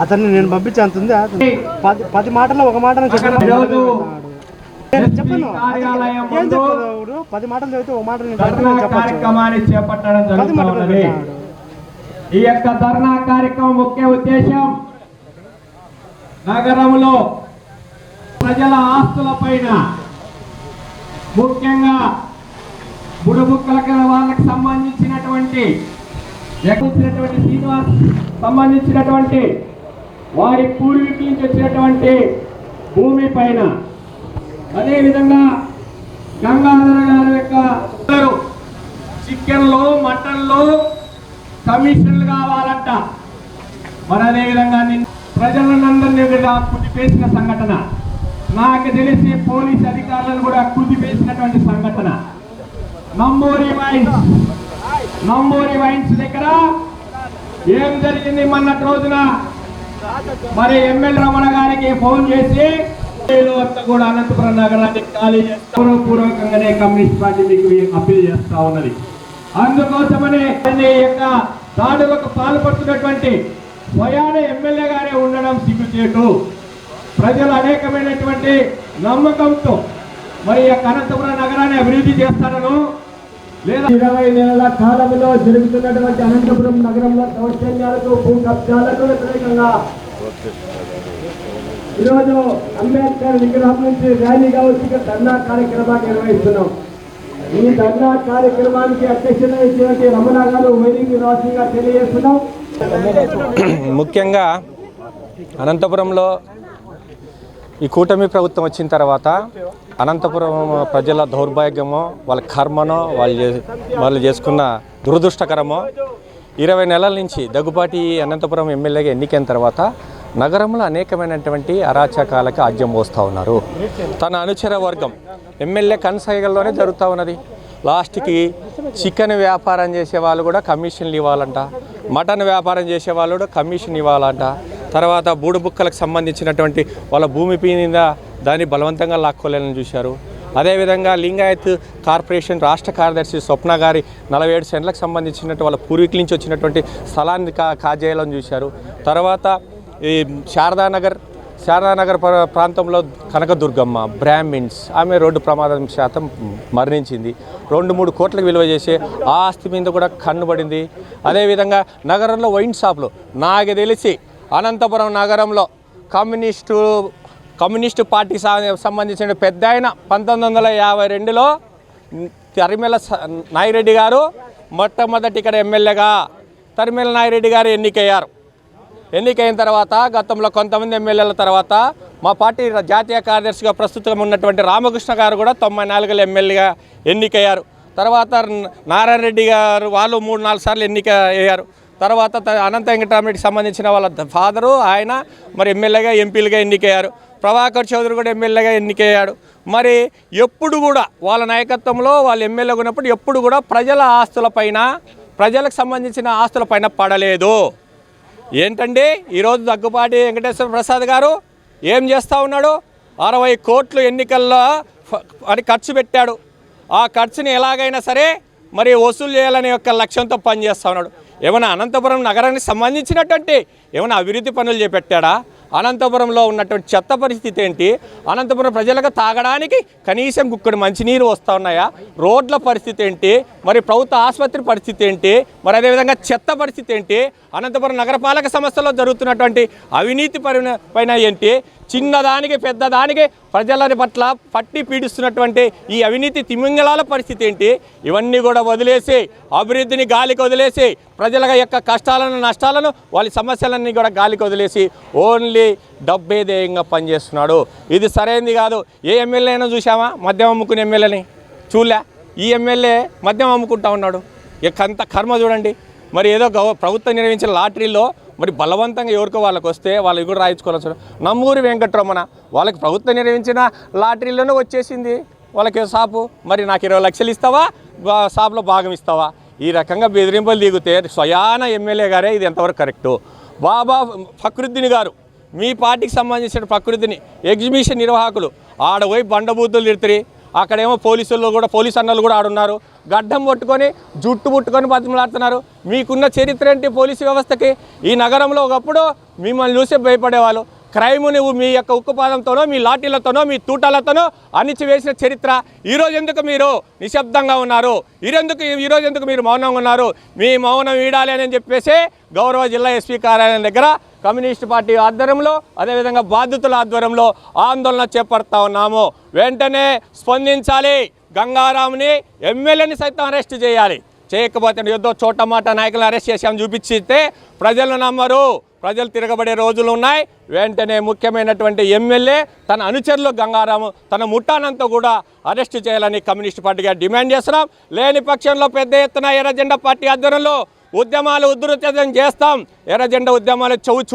అతన్ని నేను పంపించే అంత ఉంది. అతను పది పది మాటల్లో ఒక మాట చెప్పను. ఇప్పుడు పది మాటలు చదివితే ఒక మాట చెప్పను. పది మాటలు. ఈ యొక్క ధర్నా కార్యక్రమం ముఖ్య ఉద్దేశం నగరంలో ప్రజల ఆస్తుల పైన ముఖ్యంగా బుడబుక్కల వాళ్ళకి సంబంధించినటువంటి ఎక్కించినటువంటి శ్రీనివాస్ సంబంధించినటువంటి వారి పూర్వీకుల నుంచి వచ్చినటువంటి భూమి పైన. అదేవిధంగా గంగాధర గారి యొక్క చికెన్లో మటన్లో కమిషన్లు కావాలంట. మరి అదేవిధంగా ప్రజలందరినీ కూడా కుదిపేసిన సంఘటన. నాకు తెలిసి పోలీస్ అధికారులను కూడా కుదిపేసినటువంటి సంఘటన. నంబూరి వైన్స్ నంబూరి వైన్స్ దగ్గర ఏం జరిగింది మొన్నటి రోజున? మరి ఎమ్మెల్యే రమణ గారికి ఫోన్ చేసి కూడా అనంతపురం నగరాన్ని ఖాళీ చేస్తారు పూర్వకంగానే కమ్యూనిస్ట్ పార్టీ మీకు అప్పీల్ చేస్తా ఉన్నది. అందుకోసమనే యొక్క దాడులకు పాల్పడుతున్నటువంటి స్వయాన ఎమ్మెల్యేగానే ఉండడం సిగ్గుచేటు. ప్రజలు అనేకమైనటువంటి నమ్మకంతో మరి యొక్క అనంతపురం నగరాన్ని అభివృద్ధి చేస్తారను లేదా ఇరవై నెలల కాలంలో జరుగుతున్నటువంటి అనంతపురం నగరంలో దౌర్జన్యాలకు భూ కబ్జాలకు వ్యతిరేకంగా ఈరోజు అంబేద్కర్ విగ్రహం నుంచి ర్యాలీగా వచ్చి ధర్నా కార్యక్రమాన్ని నిర్వహిస్తున్నాం. ఈ ధర్నా కార్యక్రమానికి అధ్యక్షత ఇచ్చినటువంటి రమణ గారు వైరింగ్ రాసింగ్ తెలియజేస్తున్నాం. ముఖ్యంగా అనంతపురంలో ఈ కూటమి ప్రభుత్వం వచ్చిన తర్వాత అనంతపురం ప్రజల దౌర్భాగ్యమో వాళ్ళ కర్మనో వాళ్ళు వాళ్ళు చేసుకున్న దురదృష్టకరమో ఇరవై నెలల నుంచి దగ్గుపాటి అనంతపురం ఎమ్మెల్యేగా ఎన్నికైన తర్వాత నగరంలో అనేకమైనటువంటి అరాచకాలకు ఆద్యం పోస్తూ ఉన్నారు. తన అనుచర వర్గం ఎమ్మెల్యే కన్సైగల్లోనే జరుగుతూ ఉన్నది. లాస్ట్కి చికెన్ వ్యాపారం చేసే వాళ్ళు కూడా కమిషన్లు ఇవ్వాలంట. మటన్ వ్యాపారం చేసే వాళ్ళు కూడా కమిషన్ ఇవ్వాలంట. తర్వాత బూడుబుక్కలకు సంబంధించినటువంటి వాళ్ళ భూమి మీద దాన్ని బలవంతంగా లాక్కోలేని చూశారు. అదేవిధంగా లింగాయత్ కార్పొరేషన్ రాష్ట్ర కార్యదర్శి స్వప్న గారి నలభై ఏడు సెంట్లకు సంబంధించినట్టు వాళ్ళ పూర్వీకుల నుంచి వచ్చినటువంటి స్థలాన్ని కా కాజేయాలని చూశారు. తర్వాత ఈ శారదానగర్ శారదానగర్ ప్రాంతంలో కనకదుర్గమ్మ బ్రాహ్మిన్స్ ఆమె రోడ్డు ప్రమాదం శాతం మరణించింది. రెండు మూడు కోట్లకు విలువ చేసే ఆ ఆస్తి మీద కూడా కన్నుబడింది అదేవిధంగా నగరంలో వైన్ షాపులు నాకు తెలిసి అనంతపురం నగరంలో కమ్యూనిస్టు కమ్యూనిస్టు పార్టీకి సంబంధించిన పెద్ద ఆయన పంతొమ్మిది వందల యాభై రెండులో తరిమెల స- నాయిరెడ్డి గారు మొట్టమొదటి ఇక్కడ ఎమ్మెల్యేగా తరిమెల నాయిరెడ్డి గారు ఎన్నికయ్యారు. ఎన్నికైన తర్వాత గతంలో కొంతమంది ఎమ్మెల్యేల తర్వాత మా పార్టీ జాతీయ కార్యదర్శిగా ప్రస్తుతం ఉన్నటువంటి రామకృష్ణ గారు కూడా తొంభై నాలుగులో ఎమ్మెల్యేగా ఎన్నికయ్యారు. తర్వాత నారాయణ రెడ్డి గారు వాళ్ళు మూడు నాలుగు సార్లు ఎన్నిక అయ్యారు తర్వాత త- అనంత వెంకటరామరెడ్డికి సంబంధించిన వాళ్ళ ఫాదరు ఆయన మరి ఎమ్మెల్యేగా ఎంపీలుగా ఎన్నికయ్యారు. ప్రభాకర్ చౌదరి కూడా ఎమ్మెల్యేగా ఎన్నికయ్యాడు. మరి ఎప్పుడు కూడా వాళ్ళ నాయకత్వంలో వాళ్ళు ఎమ్మెల్యేగా ఉన్నప్పుడు ఎప్పుడు కూడా ప్రజల ఆస్తులపైన ప్రజలకు సంబంధించిన ఆస్తులపైన పడలేదు. ఏంటండి? ఈరోజు దగ్గుపాటి వెంకటేశ్వర ప్రసాద్ గారు ఏం చేస్తూ ఉన్నాడు? అరవై కోట్లు ఎన్నికల్లో అని ఖర్చు పెట్టాడు. ఆ ఖర్చుని ఎలాగైనా సరే మరి వసూలు చేయాలనే యొక్క లక్ష్యంతో పనిచేస్తూ ఉన్నాడు. ఏమైనా అనంతపురం నగరానికి సంబంధించినటువంటి ఏమైనా అభివృద్ధి పనులు చేపెట్టాడా? అనంతపురంలో ఉన్నటువంటి చెత్త పరిస్థితి ఏంటి? అనంతపురం ప్రజలకు తాగడానికి కనీసం గుక్కడి మంచినీరు వస్తూ ఉన్నాయా? రోడ్ల పరిస్థితి ఏంటి? మరి ప్రభుత్వ ఆసుపత్రి పరిస్థితి ఏంటి? మరి అదేవిధంగా చెత్త పరిస్థితి ఏంటి? అనంతపురం నగరపాలక సంస్థలో జరుగుతున్నటువంటి అవినీతి పైన పైన ఏంటి? చిన్నదానికి పెద్దదానికి ప్రజలని పట్ల పట్టి పీడిస్తున్నటువంటి ఈ అవినీతి తిమింగళాల పరిస్థితి ఏంటి? ఇవన్నీ కూడా వదిలేసి అభివృద్ధిని గాలికి వదిలేసి ప్రజల యొక్క కష్టాలను నష్టాలను వాళ్ళ సమస్యలన్నీ కూడా గాలికి వదిలేసి ఓన్లీ డబ్బే ధ్యేయంగా పనిచేస్తున్నాడు. ఇది సరైనది కాదు. ఏ ఎమ్మెల్యేనో చూసామా మద్యం అమ్ముకునే ఎమ్మెల్యేని? చూలే ఈ ఎమ్మెల్యే మద్యం అమ్ముకుంటా ఉన్నాడు. ఇక అంత కర్మ చూడండి. మరి ఏదో గవ ప్రభుత్వం నిర్వహించిన లాటరీలో మరి బలవంతంగా ఎవరికో వాళ్ళకి వస్తే వాళ్ళకి కూడా రాయించుకోవచ్చు నమ్మూరి వెంకటరమణ వాళ్ళకి ప్రభుత్వం నిర్వహించిన లాటరీలోనే వచ్చేసింది. వాళ్ళకి షాపు. మరి నాకు ఇరవై లక్షలు ఇస్తావా? బా- షాపులో భాగం ఇస్తావా? ఈ రకంగా బెదిరింపులు దిగితే స్వయాన ఎమ్మెల్యే గారే ఇది ఎంతవరకు కరెక్టు? బాబా ఫక్రుద్దీన్ గారు మీ పార్టీకి సంబంధించిన ప్రకృతిని ఎగ్జిబిషన్ నిర్వాహకులు ఆడపోయి బండబూతులు తిడుతుంది అక్కడేమో పోలీసులు కూడా పోలీస్ అన్నలు కూడా ఆడున్నారు. గడ్డం పట్టుకొని జుట్టు పుట్టుకొని బతిమలాడుతున్నారు మీకున్న చరిత్ర ఏంటి పోలీసు వ్యవస్థకి? ఈ నగరంలో ఒకప్పుడు మిమ్మల్ని చూసి భయపడేవాళ్ళు. క్రైమ్ నువ్వు మీ యొక్క ఉక్కుపాదంతోనో మీ లాఠీలతోనో మీ తూటాలతోనో అణిచివేసిన చరిత్ర. ఈరోజు ఎందుకు మీరు నిశ్శబ్దంగా ఉన్నారు? ఈరెందుకు ఈరోజు ఎందుకు మీరు మౌనంగా ఉన్నారు? మీ మౌనం వీడాలి అని చెప్పేసి గౌరవ జిల్లా ఎస్పీ కార్యాలయం దగ్గర కమ్యూనిస్ట్ పార్టీ ఆధ్వర్యంలో అదేవిధంగా బాధితుల ఆధ్వర్యంలో ఆందోళన చేపడతా ఉన్నాము. వెంటనే స్పందించాలి. గంగారాముని ఎమ్మెల్యేని సైతం అరెస్ట్ చేయాలి. చేయకపోతే ఏదో చోట మాట నాయకులను అరెస్ట్ చేసామని చూపించితే ప్రజలు నమ్మరు. ప్రజలు తిరగబడే రోజులు ఉన్నాయి. వెంటనే ముఖ్యమైనటువంటి ఎమ్మెల్యే తన అనుచరులు గంగారాము తన ముఠానంతా కూడా అరెస్ట్ చేయాలని కమ్యూనిస్ట్ పార్టీగా డిమాండ్ చేస్తున్నాం. లేని పక్షంలో పెద్ద ఎత్తున ఎర్రజెండా పార్టీ ఆధ్వర్యంలో ఉద్యమాలు ఉధృతం చేస్తాం. ఎర్రజెండా ఉద్యమాలు చౌచు